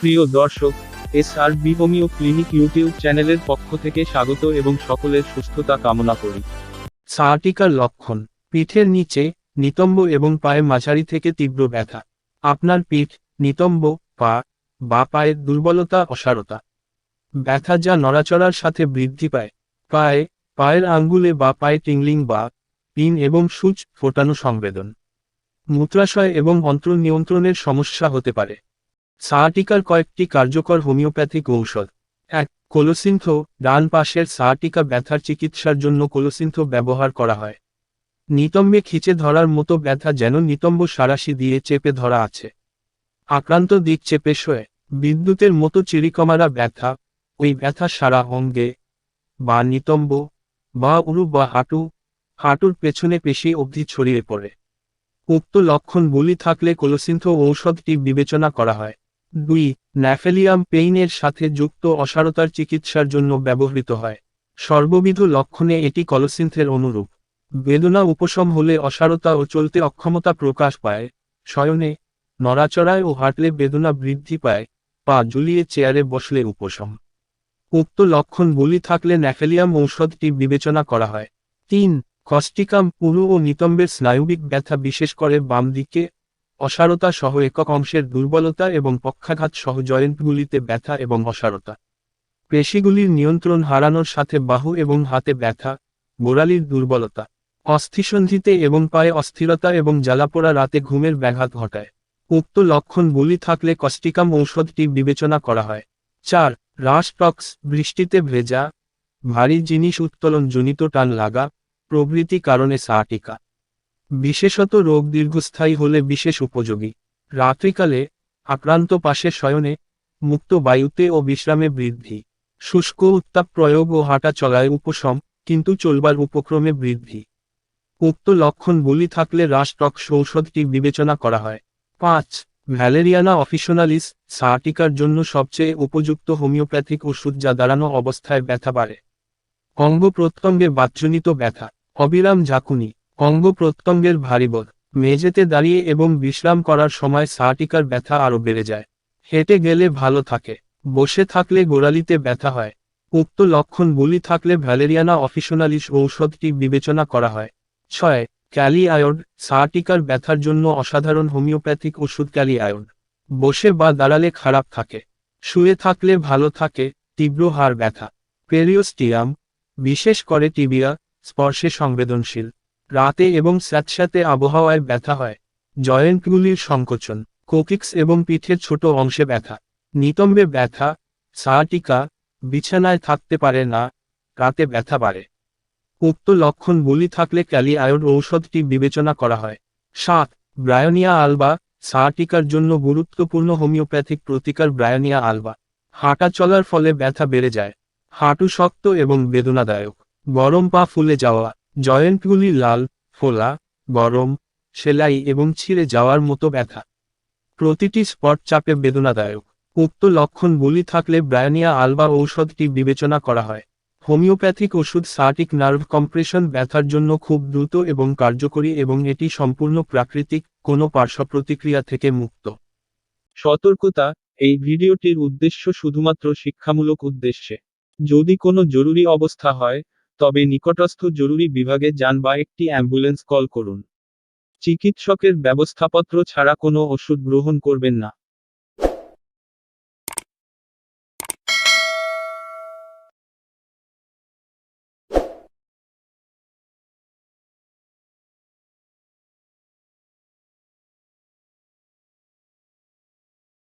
প্রিয় দর্শক S R B homeo clinic YouTube চ্যানেলের পক্ষ থেকে স্বাগত এবং সকলের সুস্থতা কামনা করি। সায়াটিকার লক্ষণ, পিঠের নিচে নিতম্ব এবং পায়ে মাঝারি থেকে তীব্র ব্যথা। আপনার পিঠ, নিতম্ব, পা, বা পায়ের দুর্বলতা, অসারতা। ব্যথা যা নড়াচড়ার সাথে বৃদ্ধি পায়। পায়ে, পায়ের আঙ্গুলে বা পায়ে টিংলিং বা পিন এবং সূচ ফোটানো সংবেদন। মূত্রাশয় এবং অন্ত্র নিয়ন্ত্রণের সমস্যা হতে পারে। সায়াটিকার কয়েকটি কার্যকর হোমিওপ্যাথিক ঔষধ। এক, কোলোসিন্থো, ডান পাশের সাহাটিকা ব্যথার চিকিৎসার জন্য কোলোসিন্থো ব্যবহার করা হয়। নিতম্বে খিচে ধরার মতো ব্যথা যেন নিতম্ব সারাশি দিয়ে চেপে ধরা আছে। আক্রান্ত দিক চেপে শোয়ে। বিদ্যুতের মতো চিরিকমারা ব্যথা, ওই ব্যথা সারা অঙ্গে। বা নিতম্ব, বা উরু, বা হাঁটু। হাঁটুর পেছনে পেশি অবধি ছড়িয়ে পড়ে। উক্ত লক্ষণগুলি থাকলে কোলোসিন্থ ঔষধটি বিবেচনা করা হয়। দুই, ন্যাফেলিয়াম পেইনের সাথে যুক্ত অসারতার চিকিৎসার জন্য ব্যবহৃত হয়। সর্ববিধ লক্ষণে এটি কলোসিন্থের অনুরূপ। বেদনা উপশম হলে অসারতা ও চলতে অক্ষমতা প্রকাশ পায়। শয়নে, নড়াচড়ায় ও হাঁটলে বেদনা বৃদ্ধি পায়। পা জুলিয়ে চেয়ারে বসলে উপশম। উক্ত লক্ষণগুলি থাকলে ন্যাফেলিয়াম ঔষধটি বিবেচনা করা হয়। তিন কস্টিকাম পুরু ও নিতম্বের স্নায়ুবিক ব্যথা বিশেষ করে বাম দিকে অসারতা সহ একক অংশের দুর্বলতা এবং পক্ষাঘাত সহ জয়েন্টগুলিতে ব্যথা এবং অসারতা। পেশিগুলির নিয়ন্ত্রণ হারানোর সাথে বাহু এবং হাতে ব্যথা, গোড়ালির দুর্বলতা, অস্থিসন্ধিতে এবং পায়ে অস্থিরতা এবং জ্বালাপোড়া রাতে ঘুমের ব্যাঘাত ঘটায়। উক্ত লক্ষণগুলি থাকলে কস্টিকাম ঔষধটি বিবেচনা করা হয়। চার রাশটক্স বৃষ্টিতে ভেজা, ভারী জিনিস উত্তোলন জনিত টান লাগা, প্রভৃতি কারণে সাটিকা। বিশেষত রোগ দীর্ঘস্থায়ী হলে বিশেষ উপযোগী। রাত্রিকালে, আক্রান্ত পাশে শয়নে, মুক্ত বায়ুতে ও বিশ্রামে বৃদ্ধি। শুষ্ক উত্তাপ প্রয়োগ ও হাঁটা চলায় উপশম, কিন্তু চলবার উপক্রমে বৃদ্ধি। উক্ত লক্ষণগুলি থাকলে রাষ্ট্রক্স ঔষধটি বিবেচনা করা হয়। পাঁচ, ভ্যালেরিয়ানা অফিসোনালিস সাটিকার জন্য সবচেয়ে উপযুক্ত হোমিওপ্যাথিক ওষুধ যা দাঁড়ানো অবস্থায় ব্যথা বাড়ে। অঙ্গ প্রত্যঙ্গে বাতজনিত ব্যথা। অবিরাম ঝাঁকুনি। অঙ্গ প্রত্যঙ্গের ভারীবোধ মেঝেতে দাঁড়িয়ে এবং বিশ্রাম করার সময় সাটিকার ব্যথা আরও বেড়ে যায়। হেঁটে গেলে ভালো থাকে, বসে থাকলে গোড়ালিতে ব্যথা হয়। উক্ত লক্ষণগুলি থাকলে ভ্যালেরিয়ানা অফিসোনালিস ঔষধটি বিবেচনা করা হয়। ছয় ক্যালি আয়োড সাটিকার ব্যথার জন্য অসাধারণ হোমিওপ্যাথিক ওষুধ ক্যালি আয়োড বসে বা দাঁড়ালে খারাপ থাকে, শুয়ে থাকলে ভালো থাকে, তীব্র হাড় ব্যথা। পেরিওস্টিয়াম, বিশেষ করে টিবিয়া, স্পর্শে সংবেদনশীল। রাতে এবং স্যাঁতস্যাঁতে আবহাওয়ায় ব্যথা হয়। জয়েন্টগুলির সংকোচন, কোকিক্স এবং পিঠের ছোট অংশে ব্যথা, নিতম্বে ব্যথা, সায়াটিকা, বিছানায় থাকতে পারে না, রাতে ব্যথা বাড়ে। উক্ত লক্ষণ লক্ষণগুলি থাকলে ক্যালি আয়োড ঔষধটি বিবেচনা করা হয়। সাত, ব্রায়োনিয়া আলবা, সায়াটিকার জন্য গুরুত্বপূর্ণ হোমিওপ্যাথিক প্রতিকার ব্রায়োনিয়া আলবা। হাঁটা চলার ফলে ব্যথা বেড়ে যায়। হাঁটু শক্ত এবং বেদনাদায়ক। গরম পা ফুলে যাওয়া। জয়েন্টগুলি লাল, ফোলা, গরম, সেলাই এবং ছিঁড়ে যাওয়ার মতো ব্যথা। প্রতিটি স্পট চাপে বেদনাদায়ক। উক্ত লক্ষণগুলি থাকলে ব্রায়ানিয়া আলবা ঔষধটি বিবেচনা করা হয়। হোমিওপ্যাথিক ওষুধ সার্টিক নার্ভ কম্প্রেশন ব্যথার জন্য খুব দ্রুত এবং কার্যকরী এবং এটি সম্পূর্ণ প্রাকৃতিক, কোনো পার্শ্ব প্রতিক্রিয়া থেকে মুক্ত। সতর্কতা, এই ভিডিওটির উদ্দেশ্য শুধুমাত্র শিক্ষামূলক উদ্দেশ্যে। যদি কোনো জরুরি অবস্থা হয় তবে নিকটস্থ জরুরি বিভাগে যান বা একটি অ্যাম্বুলেন্স কল করুন। চিকিৎসকের ব্যবস্থাপত্র ছাড়া কোনো ওষুধ গ্রহণ করবেন না।